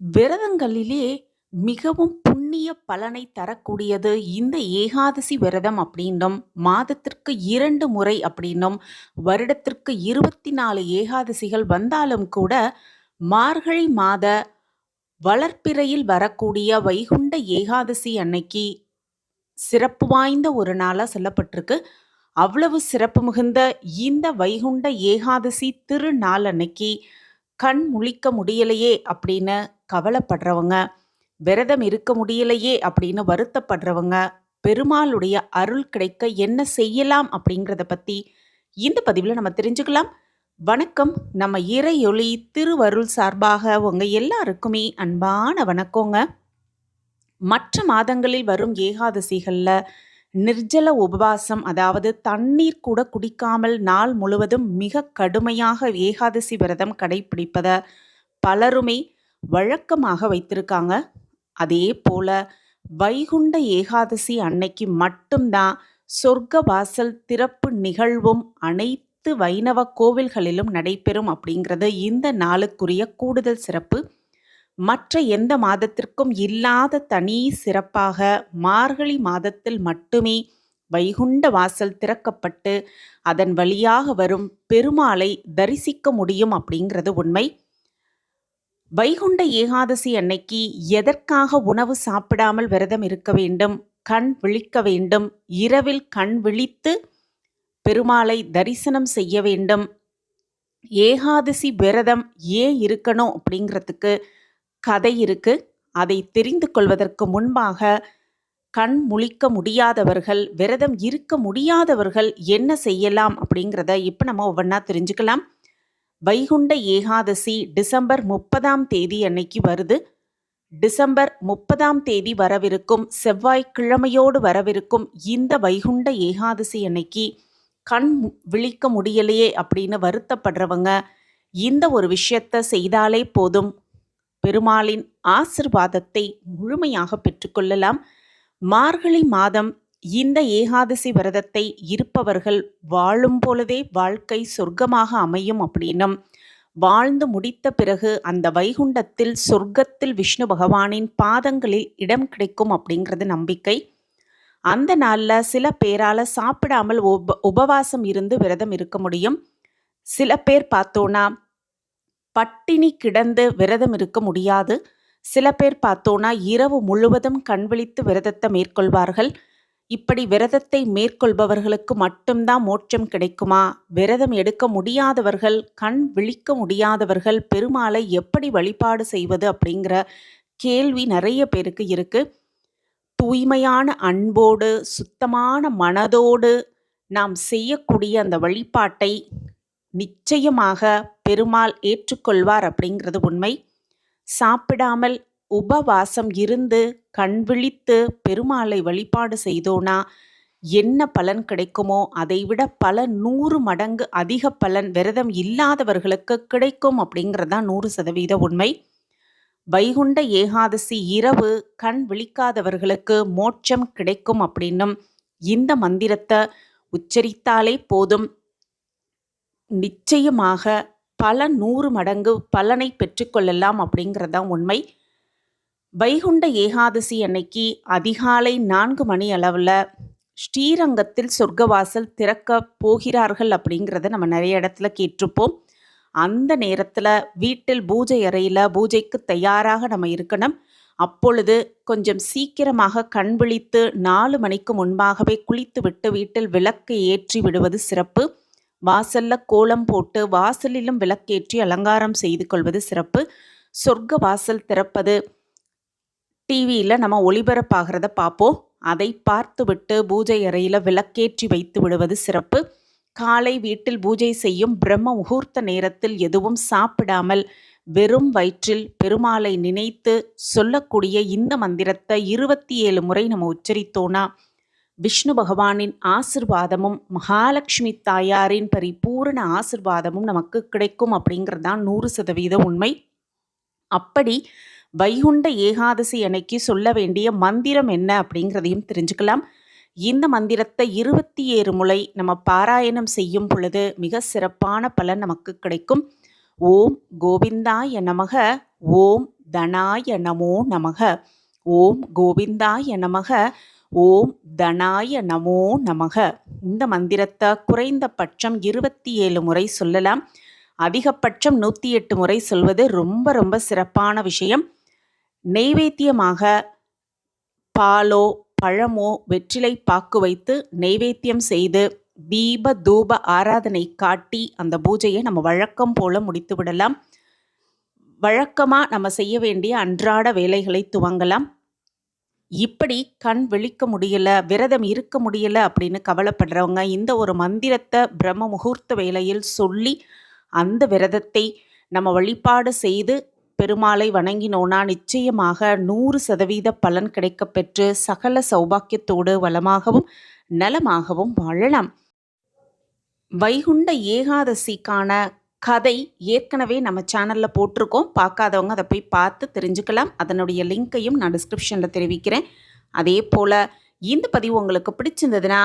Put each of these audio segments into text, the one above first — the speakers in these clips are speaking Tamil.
விரதங்களிலே மிகவும் புண்ணிய பலனை தரக்கூடியது இந்த ஏகாதசி விரதம் அப்படின்னும் மாதத்திற்கு இரண்டு முறை அப்படின்னும் வருடத்திற்கு இருபத்தி நாலு ஏகாதசிகள் வந்தாலும் கூட மார்கழி மாத வளர்ப்பிறையில் வரக்கூடிய வைகுண்ட ஏகாதசி அன்னைக்கு சிறப்பு வாய்ந்த ஒரு நாளாக சொல்லப்பட்டிருக்கு. அவ்வளவு சிறப்பு மிகுந்த இந்த வைகுண்ட ஏகாதசி திருநாள் அன்னைக்கு கண் முழிக்க முடியலையே அப்படின்னு கவலைப்படுறவங்க விரதம் இருக்க முடியலையே அப்படின்னு வருத்தப்படுறவங்க பெருமாளுடைய அருள் கிடைக்க என்ன செய்யலாம் அப்படிங்கிறத பற்றி இந்த பதிவில் நம்ம தெரிஞ்சுக்கலாம். வணக்கம். நம்ம இறையொளி திருவருள் சார்பாக உங்கள் எல்லாருக்குமே அன்பான வணக்கங்க. மற்ற மாதங்களில் வரும் ஏகாதசிகளில் நிர்ஜல உபவாசம் அதாவது தண்ணீர் கூட குடிக்காமல் நாள் முழுவதும் மிக கடுமையாக ஏகாதசி விரதம் கடைபிடிப்பதை பலருமே வழக்கமாக வைத்திருக்காங்க. அதே போல வைகுண்ட ஏகாதசி அன்னைக்கு மட்டும்தான் சொர்க்க வாசல் திறப்பு நிகழ்வும் அனைத்து வைணவ கோவில்களிலும் நடைபெறும் அப்படிங்கிறது இந்த நாளுக்குரிய கூடுதல் சிறப்பு. மற்ற எந்த மாதத்திற்கும் இல்லாத தனி சிறப்பாக மார்கழி மாதத்தில் மட்டுமே வைகுண்ட வாசல் திறக்கப்பட்டு அதன் வழியாக வரும் பெருமாளை தரிசிக்க முடியும் அப்படிங்கிறது உண்மை. வைகுண்ட ஏகாதசி அன்னைக்கு எதற்காக உணவு சாப்பிடாமல் விரதம் இருக்க வேண்டும்? கண் விழிக்க வேண்டும். இரவில் கண் விழித்து பெருமாளை தரிசனம் செய்ய வேண்டும். ஏகாதசி விரதம் ஏன் இருக்கணும் அப்படிங்கிறதுக்கு கதை இருக்கு. அதை தெரிந்து கொள்வதற்கு முன்பாக கண் முழிக்க முடியாதவர்கள் விரதம் இருக்க முடியாதவர்கள் என்ன செய்யலாம் அப்படிங்கிறத இப்போ நம்ம ஒவ்வொன்றா தெரிஞ்சுக்கலாம். வைகுண்ட ஏகாதசி டிசம்பர் முப்பதாம் தேதி அன்னைக்கு வருது. டிசம்பர் முப்பதாம் தேதி வரவிருக்கும் செவ்வாய்க்கிழமையோடு வரவிருக்கும் இந்த வைகுண்ட ஏகாதசி அன்னைக்கு கண் விழிக்க முடியலையே அப்படின்னு வருத்தப்படுறவங்க இந்த ஒரு விஷயத்த செய்தாலே போதும். பெருமாளின் ஆசிர்வாதத்தை முழுமையாக பெற்றுக்கொள்ளலாம். மார்கழி மாதம் இந்த ஏகாதசி விரதத்தை இருப்பவர்கள் வாழும் போலவே வாழ்க்கை சொர்க்கமாக அமையும் அப்படின்னும். வாழ்ந்து முடித்த பிறகு அந்த வைகுண்டத்தில் சொர்க்கத்தில் விஷ்ணு பகவானின் பாதங்களில் இடம் கிடைக்கும் அப்படிங்கிறது நம்பிக்கை. அந்த நாளில் சில பேரால் சாப்பிடாமல் உப உபவாசம் இருந்து விரதம் இருக்க முடியும். சில பேர் பார்த்தோன்னா பட்டினி கிடந்து விரதம் இருக்க முடியாது. சில பேர் பார்த்தோன்னா இரவு முழுவதும் கண் விழித்து விரதத்தை மேற்கொள்வார்கள். இப்படி விரதத்தை மேற்கொள்பவர்களுக்கு மட்டும்தான் மோட்சம் கிடைக்குமா? விரதம் எடுக்க முடியாதவர்கள் கண் விழிக்க முடியாதவர்கள் பெருமாளை எப்படி வழிபாடு செய்வது அப்படிங்கிற கேள்வி நிறைய பேருக்கு இருக்கு. தூய்மையான அன்போடு சுத்தமான மனதோடு நாம் செய்யக்கூடிய அந்த வழிபாட்டை நிச்சயமாக பெருமாள் ஏற்றுக்கொள்வார் அப்படிங்கிறது உண்மை. சாப்பிடாமல் உபவாசம் இருந்து கண் விழித்து பெருமாளை வழிபாடு செய்தோனா என்ன பலன் கிடைக்குமோ? அதைவிட பல நூறு மடங்கு அதிக பலன் விரதம் இல்லாதவர்களுக்கு கிடைக்கும் அப்படிங்கிறதான் நூறு சதவீத உண்மை. வைகுண்ட ஏகாதசி இரவு கண் விழிக்காதவர்களுக்கு மோட்சம் கிடைக்கும் அப்படின்னும் இந்த மந்திரத்தை உச்சரித்தாலே போதும். நிச்சயமாக பல நூறு மடங்கு பலனை பெற்றுக்கொள்ளலாம் அப்படிங்கிறதான் உண்மை. வைகுண்ட ஏகாதசி அன்னைக்கு அதிகாலை நான்கு மணி அளவில் ஸ்ரீரங்கத்தில் சொர்க்கவாசல் திறக்க போகிறார்கள் அப்படிங்கிறத நம்ம நிறைய இடத்துல கேட்டிருப்போம். அந்த நேரத்தில் வீட்டில் பூஜை அறையில் பூஜைக்கு தயாராக நம்ம இருக்கணும். அப்பொழுது கொஞ்சம் சீக்கிரமாக கண் விழித்து நாலு மணிக்கு முன்பாகவே குளித்து விட்டு வீட்டில் விளக்கு ஏற்றி விடுவது சிறப்பு. வாசல்ல கோலம் போட்டு வாசலிலும் விளக்கேற்றி அலங்காரம் செய்து கொள்வது சிறப்பு. சொர்க்க வாசல் திறப்பது டிவியில் நம்ம ஒளிபரப்பாகிறத பார்ப்போம். அதை பார்த்துவிட்டு பூஜை அறையில் விளக்கேற்றி வைத்து விடுவது சிறப்பு. காலை வீட்டில் பூஜை செய்யும் பிரம்ம முகூர்த்த நேரத்தில் எதுவும் சாப்பிடாமல் வெறும் வயிற்றில் பெருமாளை நினைத்து சொல்லக்கூடிய இந்த மந்திரத்தை இருபத்தி ஏழு முறை நம்ம உச்சரித்தோனா விஷ்ணு பகவானின் ஆசிர்வாதமும் மகாலட்சுமி தாயாரின் பரிபூரண ஆசிர்வாதமும் நமக்கு கிடைக்கும் அப்படிங்கிறது தான் நூறு சதவீத உண்மை. அப்படி வைகுண்ட ஏகாதசி அன்னைக்கு சொல்ல வேண்டிய மந்திரம் என்ன அப்படிங்கிறதையும் தெரிஞ்சுக்கலாம். இந்த மந்திரத்தை இருபத்தி ஏழு முறை நம்ம பாராயணம் செய்யும் பொழுது மிக சிறப்பான பலன் நமக்கு கிடைக்கும். ஓம் கோவிந்தாய நமக ஓம் தனாய நமோ நமக ஓம் கோவிந்தாய நமக ஓம் தனாய நமோ நமக. இந்த மந்திரத்தை குறைந்தபட்சம் இருபத்தி ஏழு முறை சொல்லலாம். அதிகபட்சம் நூற்றி எட்டு முறை சொல்வது ரொம்ப ரொம்ப சிறப்பான விஷயம். நெய்வேத்தியமாக பாலோ பழமோ வெற்றிலை பாக்கு வைத்து நெய்வேத்தியம் செய்து தீப தூப ஆராதனை காட்டி அந்த பூஜையை நம்ம வழக்கம் போல முடித்து விடலாம். வழக்கமாக நம்ம செய்ய வேண்டிய அன்றாட வேலைகளை துவங்கலாம். இப்படி கண் விழிக்க முடியல விரதம் இருக்க முடியல அப்படின்னு கவலைப்படுறவங்க இந்த ஒரு மந்திரத்தை பிரம்ம முகூர்த்த வேளையில் சொல்லி அந்த விரதத்தை நம்ம வழிபாடு செய்து பெருமாளை வணங்கினோனா நிச்சயமாக நூறு சதவீத பலன் கிடைக்கப்பெற்று சகல சௌபாக்கியத்தோடு வளமாகவும் நலமாகவும் வாழலாம். வைகுண்ட ஏகாதசிக்கான கதை ஏற்கனவே நம்ம சேனலில் போட்டிருக்கோம். பார்க்காதவங்க அதை போய் பார்த்து தெரிஞ்சுக்கலாம். அதனுடைய லிங்க்கையும் நான் டிஸ்கிரிப்ஷனில் தெரிவிக்கிறேன். அதே போல் இந்த பதிவு உங்களுக்கு பிடிச்சிருந்ததுன்னா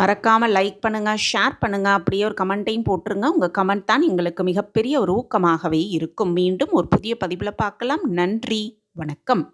மறக்காமல் லைக் பண்ணுங்கள் ஷேர் பண்ணுங்கள் அப்படியே ஒரு கமெண்ட்டையும் போட்டுருங்க. உங்கள் கமெண்ட் தான் எங்களுக்கு மிகப்பெரிய ஒரு ஊக்கமாகவே இருக்கும். மீண்டும் ஒரு புதிய பதிவில் பார்க்கலாம். நன்றி வணக்கம்.